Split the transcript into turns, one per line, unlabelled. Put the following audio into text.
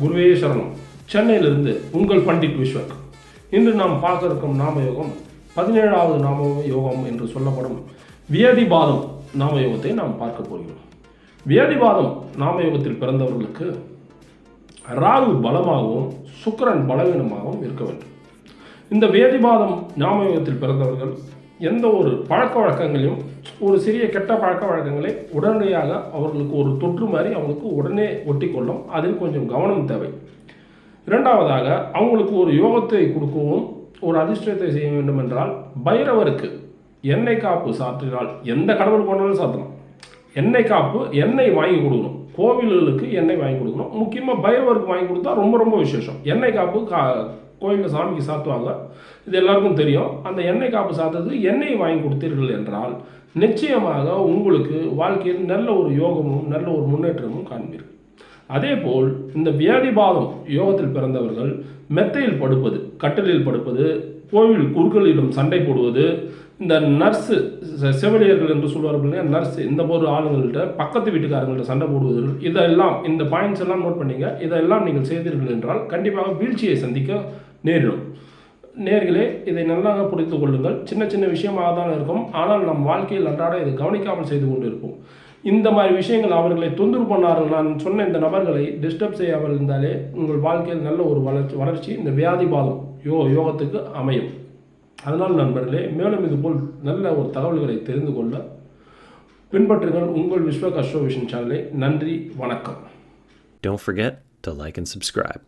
குருவே சரணம். சென்னையிலிருந்து உங்கள் பண்டிட் விஸ்வக். இன்று நாம் பார்க்க இருக்கும் நாமயோகம் பதினேழாவது நாம யோகம் என்று சொல்லப்படும் வியதிபாதம் நாமயோகத்தை நாம் பார்க்க போகிறோம். வியதிபாதம் நாமயோகத்தில் பிறந்தவர்களுக்கு ராகு பலமாகவும் சுக்கரன் பலவீனமாகவும் இருக்க வேண்டும். இந்த வேதிபாதம் ஞாபகத்தில் பிறந்தவர்கள் எந்த ஒரு பழக்க வழக்கங்களையும் ஒரு சிறிய கெட்ட பழக்க வழக்கங்களை உடனடியாக அவர்களுக்கு ஒரு தொற்று மாதிரி அவங்களுக்கு உடனே ஒட்டிக்கொள்ளும். அதில் கொஞ்சம் கவனம் தேவை. இரண்டாவதாக அவங்களுக்கு ஒரு யோகத்தை கொடுக்கவும் ஒரு அதிர்ஷ்டத்தை செய்ய வேண்டும் என்றால் பைரவருக்கு எண்ணெய் காப்பு சாற்றினால் எந்த கடவுள் போனாலும் சாத்தலாம். எண்ணெய் காப்பு எண்ணெய் வாங்கி கொடுக்கணும். கோவில்களுக்கு எண்ணெய் வாங்கி கொடுக்கணும். முக்கியமாக பைரவருக்கு வாங்கி கொடுத்தா ரொம்ப ரொம்ப விசேஷம். எண்ணெய் காப்பு கா கோயிலில் சாமிக்கு சாத்துவாங்க. இது எல்லாருக்கும் தெரியும். அந்த எண்ணெய் காப்பு சாத்துறதுக்கு எண்ணெய் வாங்கி கொடுத்தீர்கள் என்றால் நிச்சயமாக உங்களுக்கு வாழ்க்கையில் நல்ல ஒரு யோகமும் நல்ல ஒரு முன்னேற்றமும் காண்பீர்கள். அதேபோல் இந்த வியாதிபாதம் யோகத்தில் பிறந்தவர்கள் மெத்தையில் படுப்பது கட்டலில் படுப்பது கோவில் குறுக்களிலும் சண்டை போடுவது இந்த நர்ஸு செவிலியர்கள் என்று சொல்வார்கள் நர்ஸ் இந்த ஒரு ஆளுங்கள்ட்ட பக்கத்து வீட்டுக்காரங்கள்ட்ட சண்டை போடுவது இதெல்லாம் இந்த பாயிண்ட்ஸ் எல்லாம் நோட் பண்ணிங்க இதெல்லாம் நீங்கள் செய்தீர்கள் என்றால் கண்டிப்பாக வீழ்ச்சியை சந்திக்க நேரிடும். நேர்களே இதை நன்றாக புரிந்து கொள்ளுங்கள். சின்ன சின்ன விஷயமாக தான் இருக்கும். ஆனால் நம் வாழ்க்கையில் அன்றாட இதை கவனிக்காமல் செய்து கொண்டிருப்போம். இந்த மாதிரி விஷயங்கள் அவர்களை தொந்தரவு பண்ணார்கள். நான் சொன்ன இந்த நபர்களை டிஸ்டர்ப் செய்யாமல் இருந்தாலே உங்கள் வாழ்க்கையில் நல்ல ஒரு வளர்ச்சி வளர்ச்சி இந்த வியாதி பாதம் யோ யோகத்துக்கு அமையும். அதனால் நண்பர்களே மேலும் இது போல் நல்ல ஒரு தகவல்களை தெரிந்து கொள்ள பின்பற்றுங்கள் உங்கள் விஸ்வ கஷ்டோ விஷன் சேனலை. நன்றி வணக்கம்.
Don't forget to like and subscribe.